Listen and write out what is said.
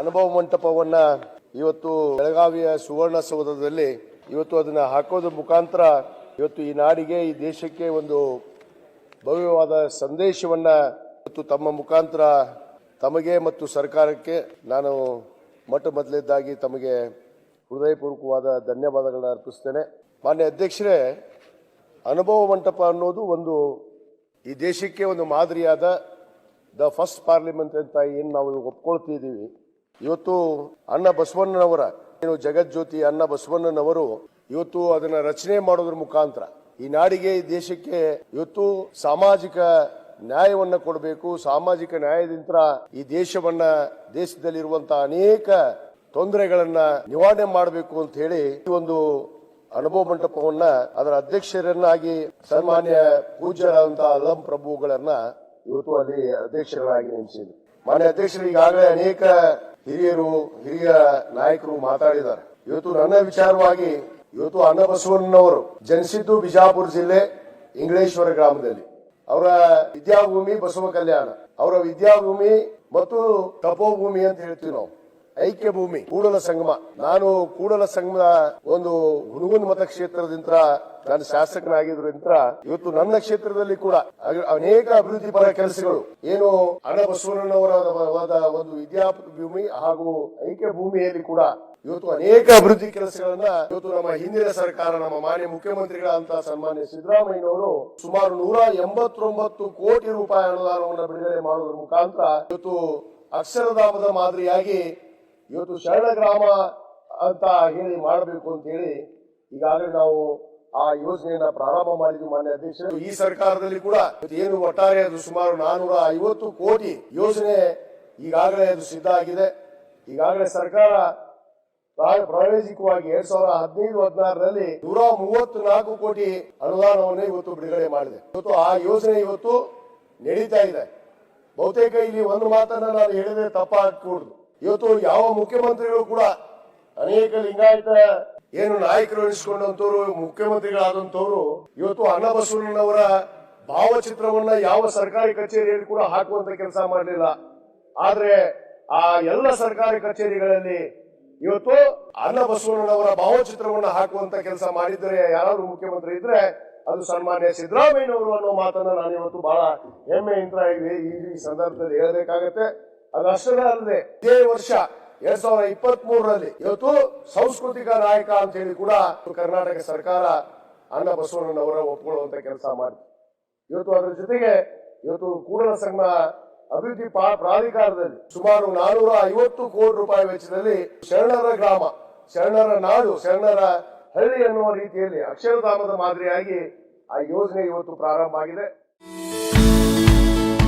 ಅನುಭವ ಮಂಟಪವನ್ನ ಇವತ್ತು ಬೆಳಗಾವಿಯ ಸುವರ್ಣ ಸೌಧದಲ್ಲಿ ಇವತ್ತು ಅದನ್ನ ಹಾಕೋದ್ರ ಮುಖಾಂತರ ಇವತ್ತು ಈ ನಾಡಿಗೆ, ಈ ದೇಶಕ್ಕೆ ಒಂದು ಭವ್ಯವಾದ ಸಂದೇಶವನ್ನ ಇವತ್ತು ತಮ್ಮ ಮುಖಾಂತರ ತಮಗೆ ಮತ್ತು ಸರ್ಕಾರಕ್ಕೆ ನಾನು ಮೊಟ್ಟ ಮೊದಲಿದ್ದಾಗಿ ತಮಗೆ ಹೃದಯಪೂರ್ವಕವಾದ ಧನ್ಯವಾದಗಳನ್ನ ಅರ್ಪಿಸ್ತೇನೆ. ಮಾನ್ಯ ಅಧ್ಯಕ್ಷರೇ, ಅನುಭವ ಮಂಟಪ ಅನ್ನೋದು ಒಂದು ಈ ದೇಶಕ್ಕೆ ಒಂದು ಮಾದರಿಯಾದ ದ ಫಸ್ಟ್ ಪಾರ್ಲಿಮೆಂಟ್ ಅಂತ ಏನು ನಾವು ಒಪ್ಕೊಳ್ತಿದ್ದೀವಿ ಇವತ್ತು ಅಣ್ಣ ಬಸವಣ್ಣನವರ, ಏನು ಜಗಜ್ಯೋತಿ ಅಣ್ಣ ಬಸವಣ್ಣನವರು ಇವತ್ತು ಅದನ್ನ ರಚನೆ ಮಾಡೋದ್ರ ಮುಖಾಂತರ ಈ ನಾಡಿಗೆ, ಈ ದೇಶಕ್ಕೆ ಇವತ್ತು ಸಾಮಾಜಿಕ ನ್ಯಾಯವನ್ನ ಕೊಡಬೇಕು. ಸಾಮಾಜಿಕ ನ್ಯಾಯದಿಂದ ಈ ದೇಶವನ್ನ ದೇಶದಲ್ಲಿರುವಂತಹ ಅನೇಕ ತೊಂದರೆಗಳನ್ನ ನಿವಾರಣೆ ಮಾಡಬೇಕು ಅಂತ ಹೇಳಿ ಈ ಒಂದು ಅನುಭವ ಮಂಟಪವನ್ನ ಅದರ ಅಧ್ಯಕ್ಷರನ್ನಾಗಿ ಸನ್ಮಾನ್ಯ ಪೂಜ್ಯರಾದಂತಹ ಅಲ್ಲಂ ಪ್ರಭುಗಳನ್ನ ಇವತ್ತು ಅಲ್ಲಿ ಅಧ್ಯಕ್ಷರಾಗಿ ನೇಮಿಸಿದ್ರು. ಮಾನ್ಯ ಅಧ್ಯಕ್ಷರು, ಈಗಾಗಲೇ ಅನೇಕ ಹಿರಿಯರು, ಹಿರಿಯ ನಾಯಕರು ಮಾತಾಡಿದ್ದಾರೆ. ಇವತ್ತು ನನ್ನ ವಿಚಾರವಾಗಿ, ಇವತ್ತು ಅನ್ನಬಸವಣ್ಣನವರು, ಜನಿಸಿದ್ದು ಬಿಜಾಪುರ ಜಿಲ್ಲೆ ಇಂಗ್ಲೇಶ್ವರ ಗ್ರಾಮದಲ್ಲಿ. ಅವರ ವಿದ್ಯಾಭೂಮಿ ಬಸವ ಕಲ್ಯಾಣ, ಅವರ ವಿದ್ಯಾಭೂಮಿ ಮತ್ತು ತಪೋಭೂಮಿ ಅಂತ ಹೇಳ್ತೀವಿ ನಾವು. ಐಕ್ಯ ಭೂಮಿ ಕೂಡಲ ಸಂಗಮ. ನಾನು ಕೂಡಲ ಸಂಗಮದ ಒಂದು ಹುಣಗುಂದ ಮತಕ್ಷೇತ್ರದಿಂದ ನಾನು ಶಾಸಕನಾಗಿದ್ರಿಂದ ಇವತ್ತು ನನ್ನ ಕ್ಷೇತ್ರದಲ್ಲಿ ಕೂಡ ಅನೇಕ ಅಭಿವೃದ್ಧಿ ಪರ ಕೆಲಸಗಳು. ಏನು ಅಣ ಒಂದು ವಿದ್ಯಾ ಭೂಮಿ ಹಾಗೂ ಐಕ್ಯ ಭೂಮಿಯಲ್ಲಿ ಕೂಡ ಇವತ್ತು ಅನೇಕ ಅಭಿವೃದ್ಧಿ ಕೆಲಸಗಳನ್ನ ಇವತ್ತು ನಮ್ಮ ಹಿಂದಿನ ಸರ್ಕಾರ, ನಮ್ಮ ಮಾನ್ಯ ಮುಖ್ಯಮಂತ್ರಿಗಳಂತ ಸನ್ಮಾನ್ಯ ಸಿದ್ದರಾಮಯ್ಯನವರು ಸುಮಾರು ನೂರ ಎಂಬತ್ತೊಂಬತ್ತು ಕೋಟಿ ರೂಪಾಯಿ ಅನುದಾನವನ್ನು ಬಿಡುಗಡೆ ಮಾಡುವುದರ ಮುಖಾಂತರ ಇವತ್ತು ಅಕ್ಷರಧಾಮದ ಮಾದರಿಯಾಗಿ ಇವತ್ತು ಶರಣ ಗ್ರಾಮ ಅಂತ ಹೇಳಿ ಮಾಡಬೇಕು ಅಂತ ಹೇಳಿ ಈಗಾಗಲೇ ನಾವು ಆ ಯೋಜನೆಯನ್ನ ಪ್ರಾರಂಭ ಮಾಡಿದ್ವಿ ಮಾನ್ಯ ಅಧ್ಯಕ್ಷರು. ಈ ಸರ್ಕಾರದಲ್ಲಿ ಕೂಡ ಏನು ಒಟ್ಟಾರೆ ಅದು ಸುಮಾರು ನಾನೂರ ಐವತ್ತು ಕೋಟಿ ಯೋಜನೆ ಈಗಾಗಲೇ ಅದು ಸಿದ್ಧ ಆಗಿದೆ. ಈಗಾಗಲೇ ಸರ್ಕಾರ ಪ್ರಾಯೋಜಿಕವಾಗಿ ಎರಡ್ ಸಾವಿರದ ಹದಿನೈದು, ಹದಿನಾರರಲ್ಲಿ ನೂರ ಮೂವತ್ತು ನಾಲ್ಕು ಕೋಟಿ ಅನುದಾನವನ್ನು ಇವತ್ತು ಬಿಡುಗಡೆ ಮಾಡಿದೆ. ಇವತ್ತು ಆ ಯೋಜನೆ ಇವತ್ತು ನಡೀತಾ ಇದೆ. ಬಹುತೇಕ ಇಲ್ಲಿ ಒಂದು ಮಾತನ್ನ ನಾನು ಹೇಳಿದ್ರೆ ತಪ್ಪಾಗಕೂಡದು ಇವತ್ತು ಯಾವ ಮುಖ್ಯಮಂತ್ರಿಗಳು ಕೂಡ ಅನೇಕ ಲಿಂಗಾಯತ ಏನು ನಾಯಕರು ಎನಿಸಿಕೊಂಡಂತವ್ರು ಮುಖ್ಯಮಂತ್ರಿಗಳಾದಂತವ್ರು ಇವತ್ತು ಅಣ್ಣ ಭಾವಚಿತ್ರವನ್ನು ಯಾವ ಸರ್ಕಾರಿ ಕಚೇರಿಯಲ್ಲಿ ಕೂಡ ಹಾಕುವಂತ ಕೆಲಸ ಮಾಡಲಿಲ್ಲ. ಆದ್ರೆ ಆ ಎಲ್ಲ ಸರ್ಕಾರಿ ಕಚೇರಿಗಳಲ್ಲಿ ಇವತ್ತು ಅನ್ನಬಸವಣ್ಣನವರ ಭಾವಚಿತ್ರವನ್ನು ಹಾಕುವಂತ ಕೆಲಸ ಮಾಡಿದ್ರೆ, ಯಾರಾದ್ರೂ ಮುಖ್ಯಮಂತ್ರಿ ಇದ್ರೆ ಅದು ಸನ್ಮಾನ್ಯ ಸಿದ್ದರಾಮಯ್ಯನವರು ಅನ್ನೋ ಮಾತನ್ನ ನಾನು ಇವತ್ತು ಬಹಳ ಹೆಮ್ಮೆಯಿಂದ ಈ ಸಂದರ್ಭದಲ್ಲಿ ಹೇಳಬೇಕಾಗತ್ತೆ. ಅದಷ್ಟೇ ಅಲ್ಲದೆ, ಇದೇ ವರ್ಷ ಎರಡ್ ಸಾವಿರದ ಇಪ್ಪತ್ತ್ ಮೂರರಲ್ಲಿ ಇವತ್ತು ಸಾಂಸ್ಕೃತಿಕ ನಾಯಕ ಅಂತ ಹೇಳಿ ಕೂಡ ಕರ್ನಾಟಕ ಸರ್ಕಾರ ಅನ್ನ ಬಸವಣ್ಣನವರ ಒಪ್ಪಿಕೊಳ್ಳುವಂತ ಕೆಲಸ ಮಾಡಿದೆ. ಇವತ್ತು ಅದರ ಜೊತೆಗೆ ಇವತ್ತು ಕೂಡಲ ಸಂಘ ಅಭಿವೃದ್ಧಿ ಪ್ರಾಧಿಕಾರದಲ್ಲಿ ಸುಮಾರು ನಾನೂರ ಐವತ್ತು ಕೋಟಿ ರೂಪಾಯಿ ವೆಚ್ಚದಲ್ಲಿ ಶರಣರ ಗ್ರಾಮ, ಶರಣರ ನಾಡು, ಶರಣರ ಹಳ್ಳಿ ಅನ್ನುವ ರೀತಿಯಲ್ಲಿ ಅಕ್ಷರಧಾಮದ ಮಾದರಿಯಾಗಿ ಆ ಯೋಜನೆ ಇವತ್ತು ಪ್ರಾರಂಭ ಆಗಿದೆ.